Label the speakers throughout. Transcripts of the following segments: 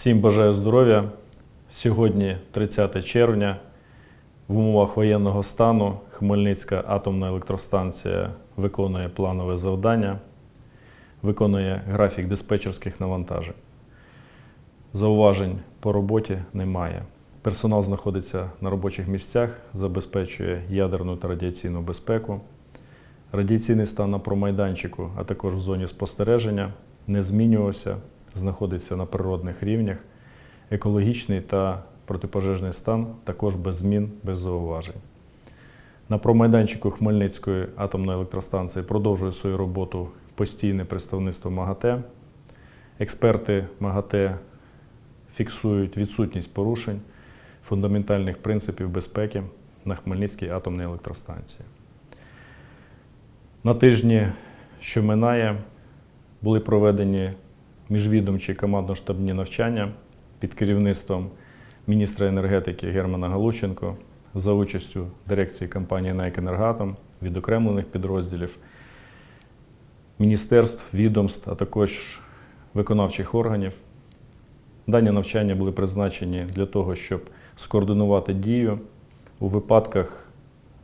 Speaker 1: Всім бажаю здоров'я. Сьогодні, 30 червня, в умовах воєнного стану Хмельницька атомна електростанція виконує планове завдання, виконує графік диспетчерських навантажень. Зауважень по роботі немає. Персонал знаходиться на робочих місцях, забезпечує ядерну та радіаційну безпеку. Радіаційний стан на промайданчику, а також в зоні спостереження не змінювався, знаходиться на природних рівнях. Екологічний та протипожежний стан також без змін, без зауважень. На промайданчику Хмельницької атомної електростанції продовжує свою роботу постійне представництво МАГАТЕ. Експерти МАГАТЕ фіксують відсутність порушень фундаментальних принципів безпеки на Хмельницькій атомній електростанції. На тижні, що минає, були проведені міжвідомчі командно-штабні навчання під керівництвом міністра енергетики Германа Галущенко за участю дирекції компанії «НАЕК Енергатом», відокремлених підрозділів, міністерств, відомств, а також виконавчих органів. Дані навчання були призначені для того, щоб скоординувати дію у випадках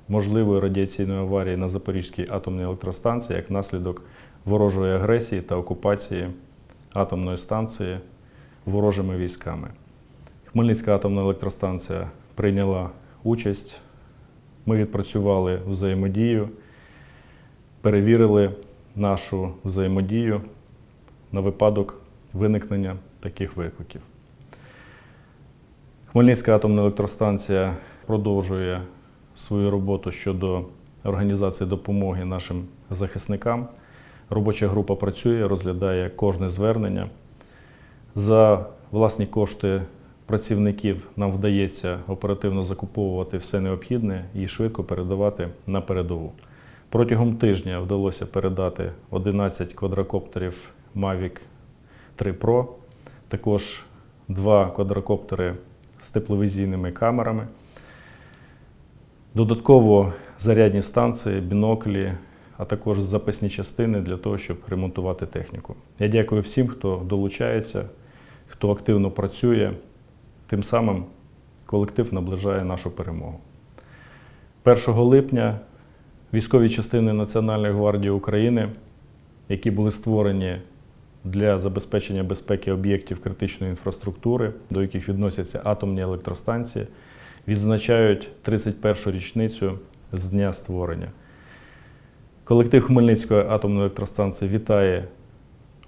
Speaker 1: можливої радіаційної аварії на Запорізькій атомній електростанції як наслідок ворожої агресії та окупації атомної станції ворожими військами. Хмельницька атомна електростанція прийняла участь. Ми відпрацювали взаємодію, перевірили нашу взаємодію на випадок виникнення таких викликів. Хмельницька атомна електростанція продовжує свою роботу щодо організації допомоги нашим захисникам. Робоча група працює, розглядає кожне звернення. За власні кошти працівників нам вдається оперативно закуповувати все необхідне і швидко передавати на передову. Протягом тижня вдалося передати 11 квадрокоптерів Mavic 3 Pro, також два квадрокоптери з тепловізійними камерами. Додатково зарядні станції, біноклі, а також запасні частини для того, щоб ремонтувати техніку. Я дякую всім, хто долучається, хто активно працює. Тим самим колектив наближає нашу перемогу. 1 липня військові частини Національної гвардії України, які були створені для забезпечення безпеки об'єктів критичної інфраструктури, до яких відносяться атомні електростанції, відзначають 31-ю річницю з дня створення. Колектив Хмельницької атомної електростанції вітає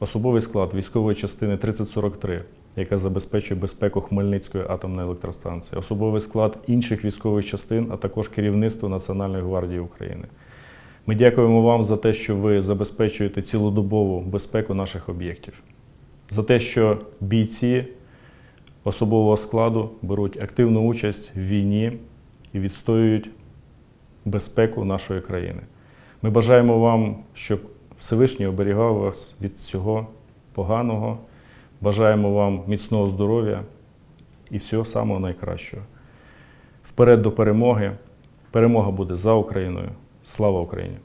Speaker 1: особовий склад військової частини 3043, яка забезпечує безпеку Хмельницької атомної електростанції, особовий склад інших військових частин, а також керівництво Національної гвардії України. Ми дякуємо вам за те, що ви забезпечуєте цілодобову безпеку наших об'єктів, за те, що бійці особового складу беруть активну участь в війні і відстоюють безпеку нашої країни. Ми бажаємо вам, щоб Всевишній оберігав вас від всього поганого. Бажаємо вам міцного здоров'я і всього самого найкращого. Вперед до перемоги. Перемога буде за Україною. Слава Україні!